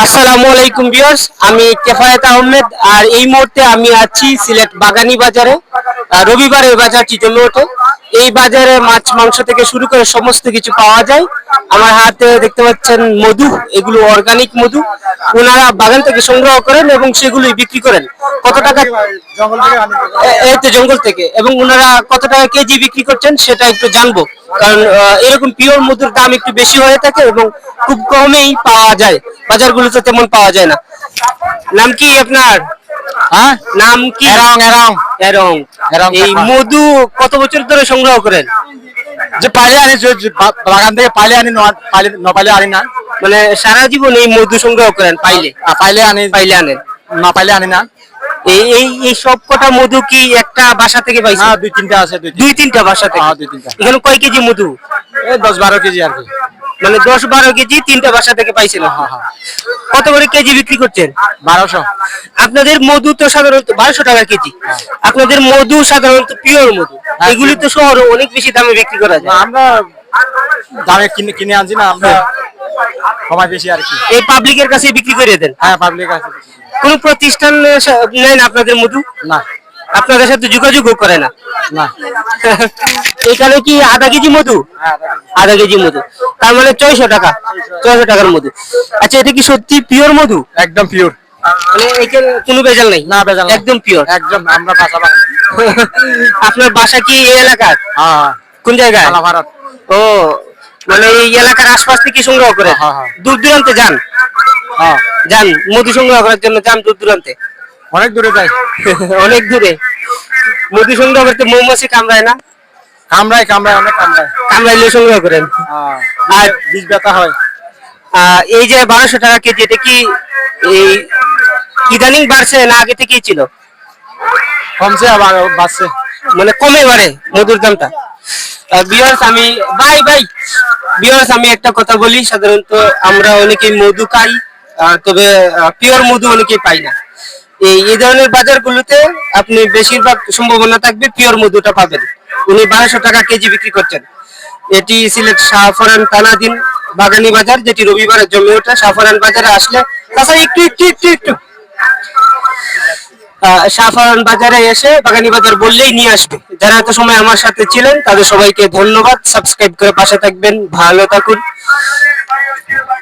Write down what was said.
আসসালামু আলাইকুম ভিউয়ার্স, আমি কেফায়েত আহমেদ আর এই মুহূর্তে আমি আছি সিলেট বাগানি বাজারে। রবিবারে এই বাজারটি জমে ওঠে। এই বাজারে মাছ মাংস থেকে শুরু করে সমস্ত কিছু পাওয়া যায়। আমার হাতে দেখতে পাচ্ছেন মধু এগুলো অর্গানিক মধু। ওনারা বাগান থেকে সংগ্রহ করেন এবং সেগুলোই বিক্রি করেন। কত টাকা এই তো জঙ্গল থেকে। এবং ওনারা কত টাকা কেজি বিক্রি করছেন সেটা একটু জানব। কারণ এরকম পিওর মধুর দাম একটু বেশি হয়ে থাকে এবং খুব কমেই পাওয়া যায়। বাজারগুলোতে তেমন পাওয়া যায় না। নাম কি আপনার? হ্যাঁ? নাম কি? এরং এরং। এরং। এরং এই মধু কত বছর ধরে সংগ্রহ করেন? যে আনি বাগান থেকে আনি ন- পাইলে আনি না। মানে সারা জীবন এই মধু সংগ্রহ করেন পাইলে? পাইলে আনি পাইলে আনেন। না পাইলে আনি না। এই এই এই সব কটা মধু কি একটা বাসা থেকে পাইছেন? দুই তিনটা আছে দুই তিনটা বাসা থেকে? হ্যাঁ, দুই তিনটা। এখানে কয় কেজি মধু? এই দশ বারো কেজি আর কি। মানে দশ বারো কেজি তিনটা বাসা থেকে পাইছিলেন হ্যাঁ, হ্যাঁ। কত করে কেজি বিক্রি করছেন? বারোশো। আপনাদের মধু তো সাধারণত বারোশো টাকা কেজি। আপনাদের মধু সাধারণত পিওর মধু। হ্যাঁ। এগুলি তো শহরে অনেক বেশি দামে বিক্রি করা যায়। আমরা দামে কিনে কিনে আনছি না আমরা সময় বেশি আর কি। এই পাবলিকের কাছে বিক্রি করে দেন? হ্যাঁ কোন প্রতিষ্ঠান সা- নেয় না আপনাদের মধু? না। আপনাদের সাথে যোগাযোগও করে না। না। এখানে কি আধা কেজি মধু? হ্যাঁ, আধা কেজি। মধু। তার মানে ছয়শো টাকা। ছয়শো টাকার মধু। আচ্ছা এটা কি সত্যি পিওর মধু? একদম পিওর মানে এখানে কোনো ভেজাল নাই? না বেজাল একদম পিওর একদম আমরা বাসা আপনার বাসা কি এই এলাকার? হ্যাঁ কোন জায়গায়? ভারত ও মানে এই এলাকার আশপাশ থেকে সংগ্রহ করে? হ্যাঁ, হ্যাঁ। দূর দূরান্তে যান? হ্যাঁ। যান মধু সংগ্রহ করার জন্য যান দূর দূরান্তে? অনেক দূরে যাই অনেক দূরে। মধু সংগ্রহ করতে মৌমাছি কামড়ায় না? কামড়ায় কামড়ায় অনেক কামড়ায়। কামড়াইলে সংগ্রহ করেন। হ্যাঁ আর বীজ ব্যথা হয়। এই যে বারোশো টাকা কেজি এটা কি এই ইদানিং বাড়ছে না আগে থেকেই ছিল? কমছে আবার বাড়ছে। মানে কমে বাড়ে মধুর দামটা। বিয়ার্স আমি বাই বাই বিয়ার্স আমি একটা কথা বলি। সাধারণত আমরা অনেকেই মধু খাই তবে পিওর মধু অনেকেই পাই না। এই এই ধরনের বাজারগুলোতে আপনি বেশিরভাগ সম্ভাবনা থাকবে পিওর মধুটা পাবেন। উনি বারোশো টাকা কেজি বিক্রি করছেন। এটি সিলেট শাহফরান তানাদিন বাগানি বাজার, যেটি রবিবারে জমে ওঠে। শাহফরান বাজারে আসলে তাছাড়া একটু একটু একটু একটু। শাহফরান বাজারে এসে বাগানি বাজার বললেই নিয়ে আসবে। যারা এত সময় আমার সাথে ছিলেন, তাদের সবাইকে ধন্যবাদ। সাবস্ক্রাইব করে পাশে থাকবেন। ভালো থাকুন।